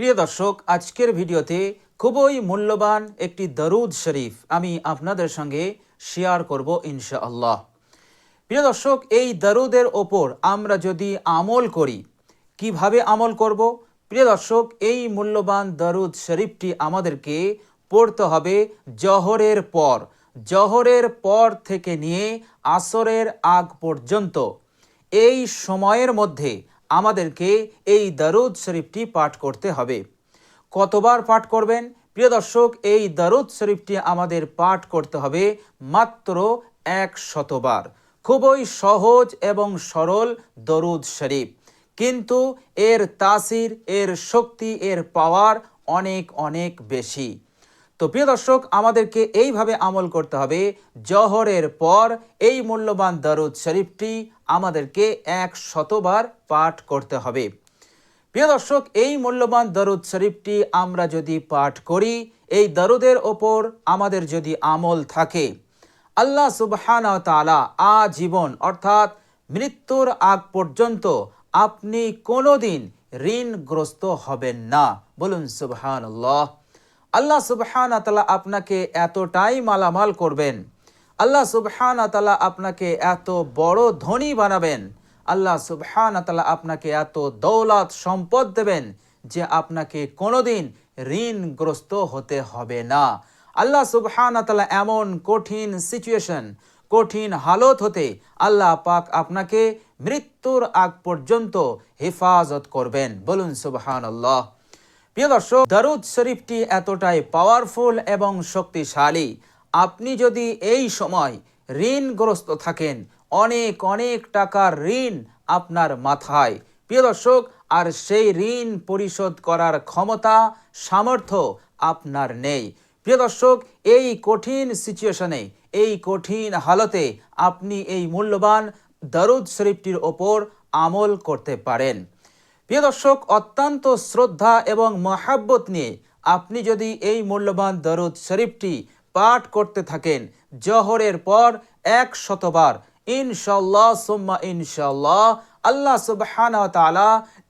প্রিয় দর্শক, আজকের ভিডিওতে খুবই মূল্যবান একটি দরুদ শরীফ আমি আপনাদের সঙ্গে শেয়ার করব ইনশাআল্লাহ। প্রিয় দর্শক, এই দরুদের ওপর আমরা যদি আমল করি, কীভাবে আমল করব? প্রিয় দর্শক, এই মূল্যবান দরুদ শরীফটি আমাদেরকে পড়তে হবে জহরের পর। জহরের পর থেকে নিয়ে আসরের আগ পর্যন্ত। এই সময়ের মধ্যে আমাদেরকে এই দারুদ শরীফটি পাঠ করতে হবে। কতবার পাঠ করবেন? প্রিয় দর্শক, এই দারুদ শরীফটি আমাদের পাঠ করতে হবে মাত্র এক শতবার। খুবই সহজ এবং সরল দরুদ শরীফ। কিন্তু এর তাসির, এর শক্তি, এর পাওয়ার অনেক অনেক বেশি। তো প্রিয় দর্শক, আমাদেরকে এইভাবে আমল করতে হবে। জহরের পর এই মূল্যবান দরুদ শরীফটি আমাদেরকে এক শতবার পাঠ করতে হবে। প্রিয় দর্শক, এই মূল্যবান দরুদ শরীফটি আমরা যদি পাঠ করি, এই দরুদের ওপর আমাদের যদি আমল থাকে, আল্লাহ সুবহান তালা আজীবন, অর্থাৎ মৃত্যুর আগ পর্যন্ত আপনি কোনোদিন ঋণগ্রস্ত হবেন না। বলুন সুবহান আল্লাহ আল্লাহ সুবহান তালা আপনাকে এতটাই মালামাল করবেন। আল্লাহ সুবহান তালা আপনাকে এত বড় ধনী বানাবেন। আল্লাহ সুবহান তালা আপনাকে এত দৌলত সম্পদ দেবেন যে আপনাকে কোনোদিন ঋণগ্রস্ত হতে হবে না। আল্লাহ সুবহান তালা এমন কঠিন সিচুয়েশন কঠিন হালত হতে আল্লাহ পাক আপনাকে মৃত্যুর আগ পর্যন্ত হেফাজত করবেন। বলুন সুবহান আল্লাহ প্রিয় দর্শক, দারুদ শরীফটি এতটাই পাওয়ারফুল এবং শক্তিশালী। আপনি যদি এই সময় ঋণগ্রস্ত থাকেন, অনেক অনেক টাকার ঋণ আপনার মাথায়। প্রিয় দর্শক, আর সেই ঋণ পরিশোধ করার ক্ষমতা, সামর্থ্য আপনার নেই। প্রিয় দর্শক, এই কঠিন সিচুয়েশনে এই কঠিন হালতে আপনি এই মূল্যবান দারুদ শরীফটির ওপর আমল করতে পারেন। প্রিয় দর্শক, অত্যন্ত শ্রদ্ধা এবং মহাব্বত নিয়ে আপনি যদি এই মূল্যবান দরুদ শরীফটি পাঠ করতে থাকেন, জহরের পর এক শতবার ইনশাল্লাহ সুম্মা ইনশাল্লাহ আল্লাহ সুবহানা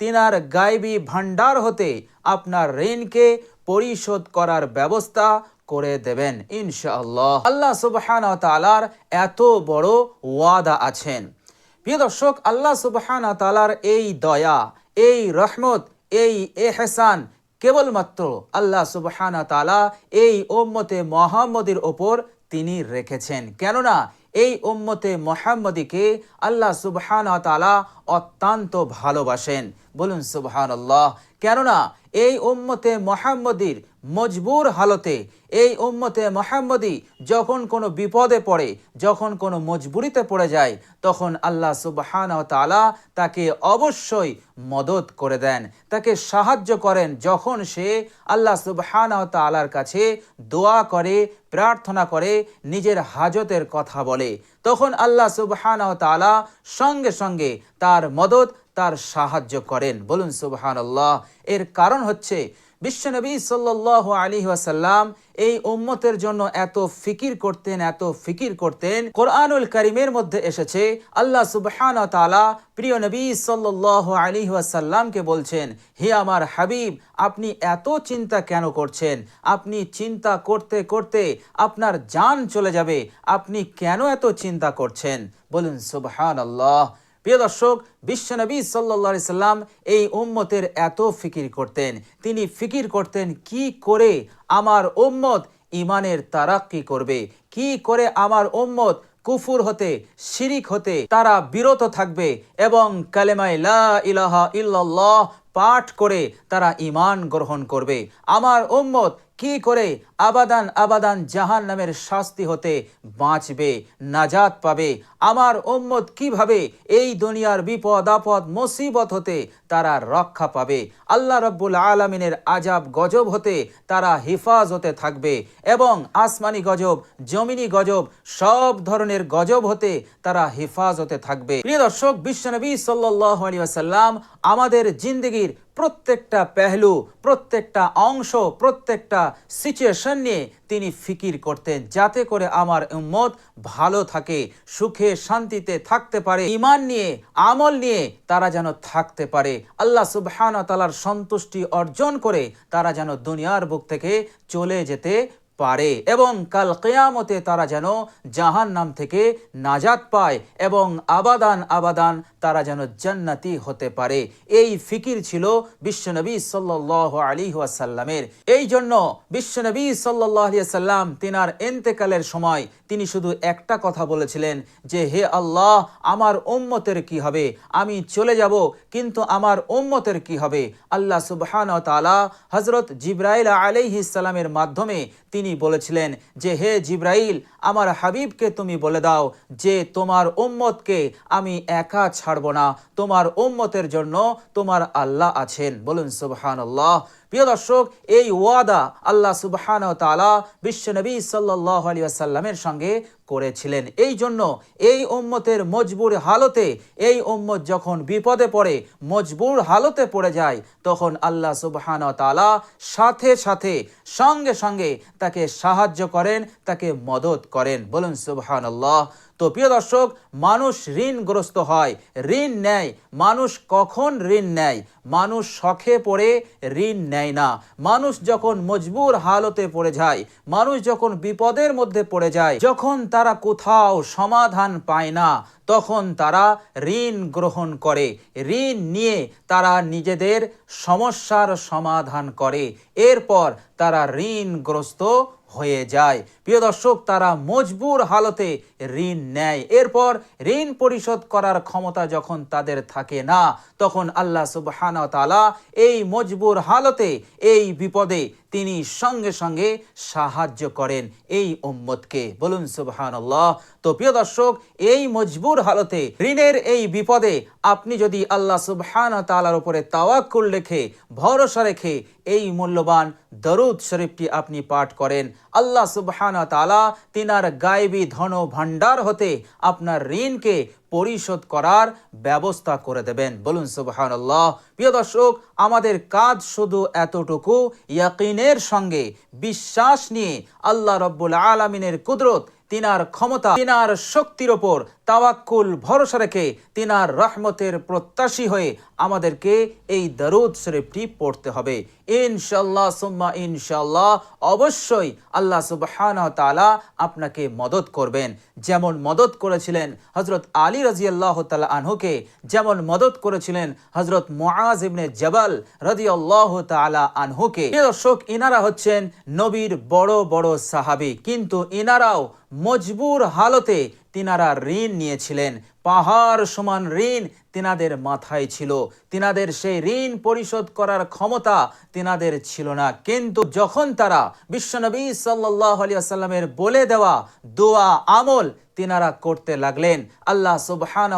তিনার গাইবী ভান্ডার হতে আপনার ঋণকে পরিশোধ করার ব্যবস্থা করে দেবেন, ইনশাআল্লাহ। আল্লাহ সুবহানা তালার এত বড় ওয়াদা আছেন। প্রিয় দর্শক, আল্লাহ সুবহানা এই দয়া এই রহমত, এই এহসান কেবলমাত্র আল্লাহ সুবহানা তালা এই ওম্মতে মোহাম্মদের ওপর তিনি রেখেছেন। কেননা এই ওম্মতে মোহাম্মদীকে আল্লাহ সুবহানা তালা অত্যন্ত ভালোবাসেন। বলুন সুবহান আল্লাহ কেননা এই উম্মতে মোহাম্মদীর মজবুর হালতে, এই উম্মতে মোহাম্মদী যখন কোনো বিপদে পড়ে, যখন কোনো মজবুরিতে পড়ে যায়, তখন আল্লাহ সুবহান তালা তাকে অবশ্যই মদত করে দেন। তাকে সাহায্য করেন যখন সে আল্লাহ সুবহান তালার কাছে দোয়া করে, প্রার্থনা করে, নিজের হাজতের কথা বলে। তখন আল্লাহ সুবহান তালা সঙ্গে সঙ্গে তার মদত তার সাহায্য করেন। বলুন সুবহান আল্লাহ এর কারণ হচ্ছে বিশ্বনবী সাল্লাহ আলী ওয়াসাল্লাম এই উম্মতের জন্য এত ফিকির করতেন, এত ফিকির করতেন। কোরআনুল করিমের মধ্যে এসেছে, আল্লাহ সুবহান তালা প্রিয় নবী সাল্লাহ আলী ওয়াসাল্লামকে বলছেন, হে আমার হাবিব, আপনি এত চিন্তা কেন করছেন? আপনি চিন্তা করতে করতে আপনার জান চলে যাবে। আপনি কেন এত চিন্তা করছেন? বলুন সুবহান আল্লাহ প্রিয় দর্শক বিশ্বনবী সাল্লা সাল্লাম এই উম্মতের এত ফিকির করতেন। তিনি ফিকির করতেন কি করে আমার উম্মত ইমানের তারাক্কি করবে? কি করে আমার উম্মত কুফুর হতে, শিরিক হতে, তারা বিরত থাকবে এবং কালেমাই লা ইলাহা ইল্লাল্লাহ পাঠ করে তারা ইমান গ্রহণ করবে? আমার উম্মত কি করে আবাদান আবাদান জাহান নামের শাস্তি হতে বাঁচবে, নাজাত পাবে? আমার ওম্মত কীভাবে এই দুনিয়ার বিপদ আপদ, মুসিবত হতে তারা রক্ষা পাবে। আল্লাহ রব্বুল আলমিনের আজাব গজব হতে তারা হেফাজতে থাকবে এবং আসমানি গজব, জমিনি গজব, সব ধরনের গজব হতে তারা হেফাজতে থাকবে। প্রিয় দর্শক বিশ্বনবী সাল্লাহ আলী আমাদের জিন্দগির প্রত্যেকটা পেহলু, প্রত্যেকটা অংশ, প্রত্যেকটা সিচুয়েশন নিয়ে তিনি ফিকির করতেন যাতে করে আমার উম্মত ভালো থাকে, সুখে শান্তিতে থাকতে পারে ইমান নিয়ে, আমল নিয়ে তারা যেন থাকতে পারে। আল্লাহ সুবহান তালার সন্তুষ্টি অর্জন করে তারা যেন দুনিয়ার বুক থেকে চলে যেতে পারে এবং কাল কেয়ামতে তারা যেন জাহান নাম থেকে নাজাত পায় এবং আবাদান আবাদান তারা যেন জান্নাতি হতে পারে। এই ফিকির ছিল বিশ্বনবী সাল্লাহ আলী ওয়াসাল্লামের। এই জন্য বিশ্বনবী সাল্লাহ সাল্লাম তিনার এন্তেকালের সময় তিনি শুধু একটা কথা বলেছিলেন যে, হে আল্লাহ, আমার উম্মতের কি হবে? আমি চলে যাব, কিন্তু আমার উম্মতের কি হবে? আল্লাহ সুবহান তালা হজরত জিব্রাইল আলাইহিসালামের মাধ্যমে তিনি বলেছিলেন যে, হে জিব্রাইল, আমার হাবিবকে তুমি বলে দাও যে, তোমার ওম্মতকে আমি একা ছাড়ব না। তোমার ওম্মতের জন্য তোমার আল্লাহ আছেন। বলুন সুবহান আল্লাহ প্রিয় দর্শক, এই ওয়াদা আল্লাহ সুবহান তালা বিশ্বনবী সাল্লাহ আলী আসাল্লামের সঙ্গে করেছিলেন। এই জন্য এই উম্মতের মজবুর হালতে, এই উম্মত যখন বিপদে পড়ে, মজবুর হালতে পড়ে যায়, তখন আল্লাহ সুবহান তালা সাথে সাথে, সঙ্গে সঙ্গে তাকে সাহায্য করেন, তাকে মদত করেন। বলুন সুবহান আল্লাহ তো প্রিয় দর্শক, মানুষ ঋণগ্রস্ত হয়, ঋণ নেয়। মানুষ কখন ঋণ নেয়? মানুষ শখে পড়ে ঋণ নেয় না। মানুষ যখন মজবুর হালতে পড়ে যায়, মানুষ যখন বিপদের মধ্যে পড়ে যায়, যখন তারা কোথাও সমাধান পায় না, তখন তারা ঋণ গ্রহণ করে। ঋণ নিয়ে তারা নিজেদের সমস্যার সমাধান করে। এরপর তারা ঋণগ্রস্ত হয়ে যায়। প্রিয় দর্শক, তারা মজবুর হালতে ঋণ নেয়। এরপর ঋণ পরিশোধ করার ক্ষমতা যখন তাদের থাকে না, তখন আল্লাহ সুবহান এই মজবুর হালতে, এই বিপদে তিনি সঙ্গে সঙ্গে সাহায্য করেন এই উম্মতকে। বলুন সুবহান আল্লাহ তো প্রিয় দর্শক, এই মজবুর হালতে, ঋণের এই বিপদে আপনি যদি আল্লাহ সুবহান তালার উপরে তাওয়াক্কুল রেখে, ভরসা রেখে এই মূল্যবান দরুদ শরীফটি আপনি পাঠ করেন, আল্লাহ সুবহান তালা তিনার গায়েবী ধন ভাণ্ডার হতে আপনার ঋণকে পরিশোধ করার ব্যবস্থা করে দেবেন। বলুন সুবহান আল্লাহ প্রিয় দর্শক, আমাদের কাজ শুধু এতটুকু, ইয়াকিনের সঙ্গে বিশ্বাস নিয়ে আল্লাহ রব্বুল আলমিনের কুদরত, তিনার ক্ষমতা, তিনার শক্তির ওপর তাওয়াক্কুল ভরসা রেখে তিনার রহমতের প্রত্যাশী হয়ে আমাদেরকে এই দরুদ শরীফটি পড়তে হবে। ইনশাল্লাহ, সুম্মা ইনশাল্লাহ, অবশ্যই আল্লাহ সুবহানাহু ওয়া তাআলা আপনাকে মদত করবেন। যেমন মদত করেছিলেন হজরত আলী রাজিয়াল্লাহ তাআলা আনহুকে, যেমন মদত করেছিলেন হজরত ইবনে জবাল রাদিয়াল্লাহু তাআলা আনহুকে। প্রিয় দর্শক, ইনারা হচ্ছেন নবীর বড় বড় সাহাবি। কিন্তু ইনারাও মজবুর হালতে তিনারা ঋণ নিয়েছিলেন। পাহাড় সমান ঋণ তিনাদের মাথায় ছিল। তিনাদের সেই ঋণ পরিশোধ করার ক্ষমতা তিনাদের ছিল না। কিন্তু যখন তারা বিশ্বনবী সাল্লাহ বলে দেওয়া দোয়া আমল তিনারা করতে লাগলেন। আল্লাহ সুবহান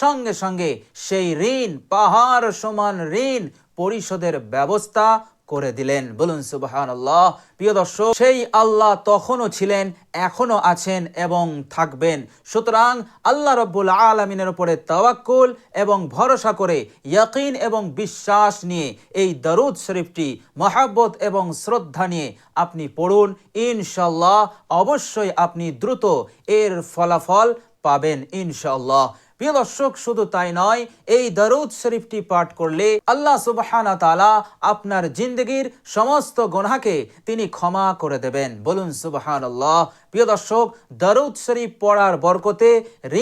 সঙ্গে সঙ্গে সেই ঋণ, পাহাড় সমান ঋণ পরিশোধের ব্যবস্থা করে দিলেন। বলুন সুবহান আল্লাহ প্রিয় দর্শক, সেই আল্লাহ তখনও ছিলেন, এখনও আছেন এবং থাকবেন। সুতরাং আল্লাহ রব্বুল আলমিনের উপরে তাওয়াক্কুল এবং ভরসা করে, ইয়াকিন এবং বিশ্বাস নিয়ে এই দরুদ শরীফটি, মহাব্বত এবং শ্রদ্ধা নিয়ে আপনি পড়ুন। ইনশাল্লাহ অবশ্যই আপনি দ্রুত এর ফলাফল পাবেন ইনশাল্লাহ প্রিয় দর্শক, শুধু তাই নয়, এই দরুদ শরীফটি পাঠ করলে আল্লাহ সুবহানা তালা আপনার জিন্দগির সমস্ত গোনাকে তিনি ক্ষমা করে দেবেন। বলুন সুবহান আল্লাহ প্রিয় দর্শক, দরুদ শরীফ পড়ার বরকতে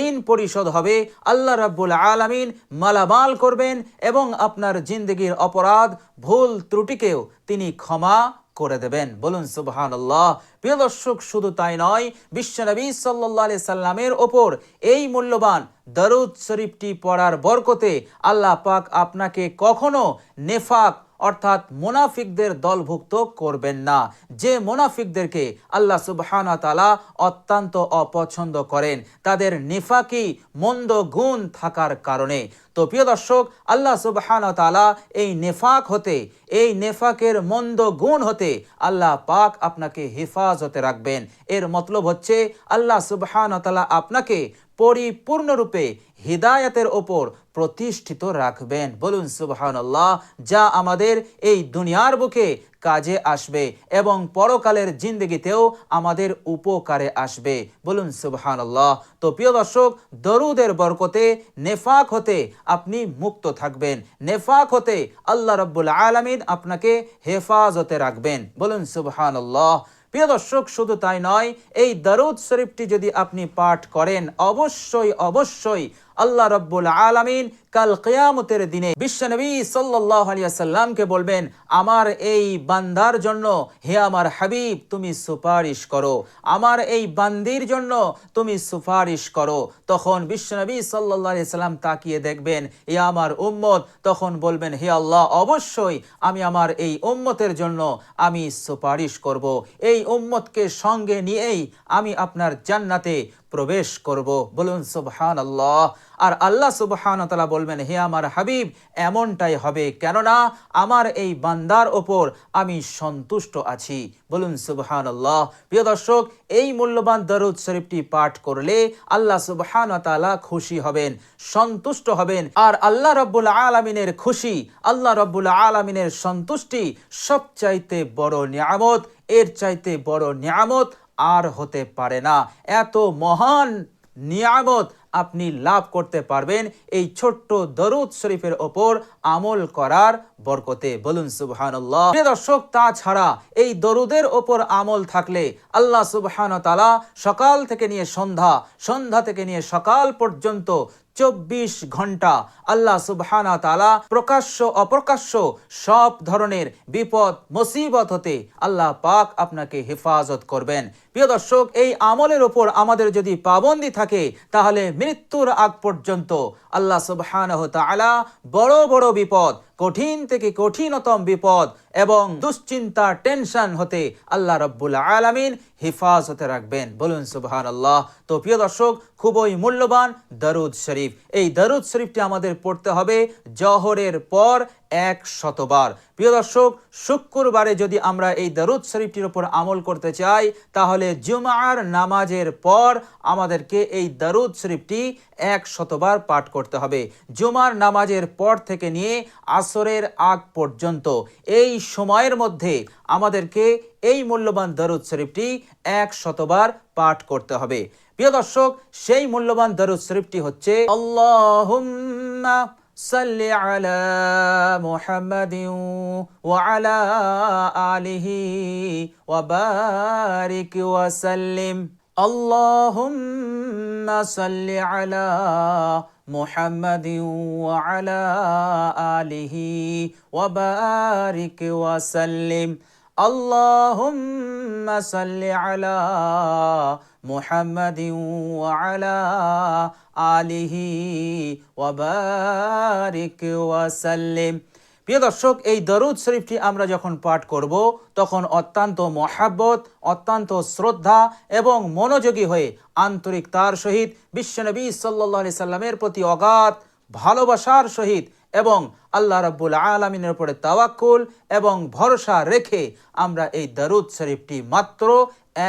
ঋণ পরিশোধ হবে, আল্লাহ রাব্বুল আলামিন মালামাল করবেন এবং আপনার জিন্দগির অপরাধ, ভুল ত্রুটিকেও তিনি ক্ষমা করে দেবেন। বলুন সুবহান আল্লাহ প্রিয় দর্শক, শুধু তাই নয় বিশ্বনবী সাল্লাহ আলি সাল্লামের ওপর এই মূল্যবান দরুদ শরীফটি পড়ার বরকতে আল্লাহ পাক আপনাকে কখনো নেফাক অর্থাৎ মোনাফিকদের দলভুক্ত করবেন না। যে মোনাফিকদেরকে আল্লাহ সুবহানা তালা অত্যন্ত অপছন্দ করেন, তাদের নিফাকি, মন্দ গুণ থাকার কারণে। তো প্রিয় দর্শক, আল্লাহ সুবহানা তালা এই নেফাক হতে, এই নেফাকের মন্দ গুণ হতে আল্লাহ পাক আপনাকে হেফাজতে রাখবেন। এর মতলব হচ্ছে, আল্লাহ সুবহানা তালা আপনাকে পরিপূর্ণরূপে হিদায়াতের ওপর প্রতিষ্ঠিত রাখবেন। বলুন, সুবহানাল্লাহ, যা আমাদের এই দুনিয়ার বুকে কাজে আসবে এবং পরকালের জিন্দগিতেও আমাদের উপকারে আসবে। বলুন, সুবহানাল্লাহ। তো প্রিয় দর্শক, দরুদের বরকতে নেফাক হতে আপনি মুক্ত থাকবেন। নেফাক হতে আল্লাহ রব্বুল আলমিন আপনাকে হেফাজতে রাখবেন। বলুন, সুবহানাল্লাহ। প্রিয় দর্শক শুধু তাই নয় এই দারুদ শরীফটি যদি আপনি পাঠ করেন অবশ্যই অবশ্যই আল্লাহ রব্বুল আলামিন কাল কিয়ামতের দিনে বিশ্বনবী সাল্লাল্লাহু আলাইহি সাল্লামকে বলবেন, আমার এই বান্দার জন্য হে আমার হাবিব, তুমি সুপারিশ করো। আমার এই বান্দির জন্য তুমি সুপারিশ করো। তখন বিশ্বনবী আলাইহি সাল্লাম তাকিয়ে দেখবেন, এ আমার উম্মত। তখন বলবেন, হে আল্লাহ, অবশ্যই আমি আমার এই উম্মতের জন্য আমি সুপারিশ করব। এই উম্মতকে সঙ্গে নিয়েই আমি আপনার জান্নাতে প্রবেশ করব। বলুন সুবহান আল্লাহ আর আল্লাহ সুবহান তালা বলবেন, হে আমার হাবিব, এমনটাই হবে। কেননা আমার এই বান্দার ওপর আমি সন্তুষ্ট আছি। বলুন সুবহান আল্লাহ প্রিয় দর্শক, এই মূল্যবান দরুদ শরীফটি পাঠ করলে আল্লাহ সুবহান তালা খুশি হবেন, সন্তুষ্ট হবেন। আর আল্লাহ রব্বুল আলমিনের খুশি, আল্লাহ রব্বুল আলমিনের সন্তুষ্টি সবচাইতে বড় নিয়ামত, এর চাইতে বড় নিয়ামত আর হতে পারে না। এত মহান নিয়ামত আপনি লাভ করতে পারবেন এই ছোট্ট দরুদ শরীফের ওপর আমল করার বরকতে। বলুন, সুবহানাল্লাহ। দর্শক, তাছাড়া এই দরুদের ওপর আমল থাকলে আল্লাহ সুবহান সকাল থেকে নিয়ে সন্ধ্যা সন্ধ্যা থেকে নিয়ে সকাল পর্যন্ত চব্বিশ ঘণ্টা আল্লাহ সুবহানা তালা প্রকাশ্য, অপ্রকাশ্য সব ধরনের বিপদ, মুসিবত হতে আল্লাহ পাক আপনাকে হেফাজত করবেন। প্রিয় দর্শক, এই আমলের ওপর আমাদের যদি পাবন্দি থাকে, তাহলে মৃত্যুর আগ পর্যন্ত আল্লাহ সুবহান বড় বড় বিপদ কঠিন থেকে কঠিনতম বিপদ এবং দুশ্চিন্তা টেনশন হতে আল্লাহ রব্বুল আলমিন হেফাজতে রাখবেন। বলুন সুবহান আল্লাহ তো প্রিয় দর্শক, খুবই মূল্যবান দরুদ শরীফ। এই দরুদ শরীফটি আমাদের পড়তে হবে জহরের পর এক শতবার প্রিয় দর্শক, শুক্রবারে যদি আমরা এই দরুদ শরীফটির উপর আমল করতে চাই, তাহলে জুমার নামাজের পর আমাদেরকে এই দরুদ শরীফটি এক শতবার পাঠ করতে হবে। জুমার নামাজের পর থেকে নিয়ে আসরের আগ পর্যন্ত। এই সময়ের মধ্যে আমাদেরকে এই মূল্যবান দরুদ শরীফটি এক শতবার পাঠ করতে হবে। প্রিয় দর্শক, সেই মূল্যবান দরুদ শরীফটি হচ্ছে, আল্লাহুম্মা صل على محمد وعلى آله وبارك وسلم. اللهم صل على محمد وعلى آله وبارك وسلم. اللهم صل على محمد وعلى آله وبارك وسلم প্রিয় দর্শক এই দরুদ শরীফটি আমরা যখন পাঠ করব তখন অত্যন্ত মহাব্বত অত্যন্ত শ্রদ্ধা এবং মনোযোগী হয়ে আন্তরিকতার সহিত বিশ্বনবী সাল্লাহ আলি সাল্লামের প্রতি অগাধ ভালোবাসার সহিত এবং আল্লাহ রাব্বুল আলমিনের উপরে তাওয়াক্কুল এবং ভরসা রেখে আমরা এই দরুদ শরীফটি মাত্র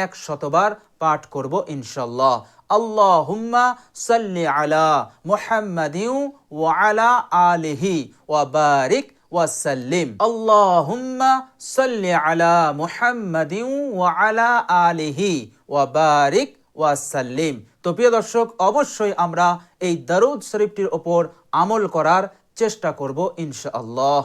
এক শতবার পাঠ করব ইনশাল্লাহ আল্লাহুম্মা সাল্লি আলা মুহাম্মাদিউ ওয়া আলা আলিহি ওয়া বারিক ওয়াসাল্লিম আল্লাহুম্মা সাল্লি আলা মুহাম্মাদিউ ওয়া আলা আলিহি ওয়া বারিক ওয়াসাল্লিম তো প্রিয় দর্শক, অবশ্যই আমরা এই দারুদ শরীফটির ওপর আমল করার চেষ্টা করব ইনশাআল্লাহ।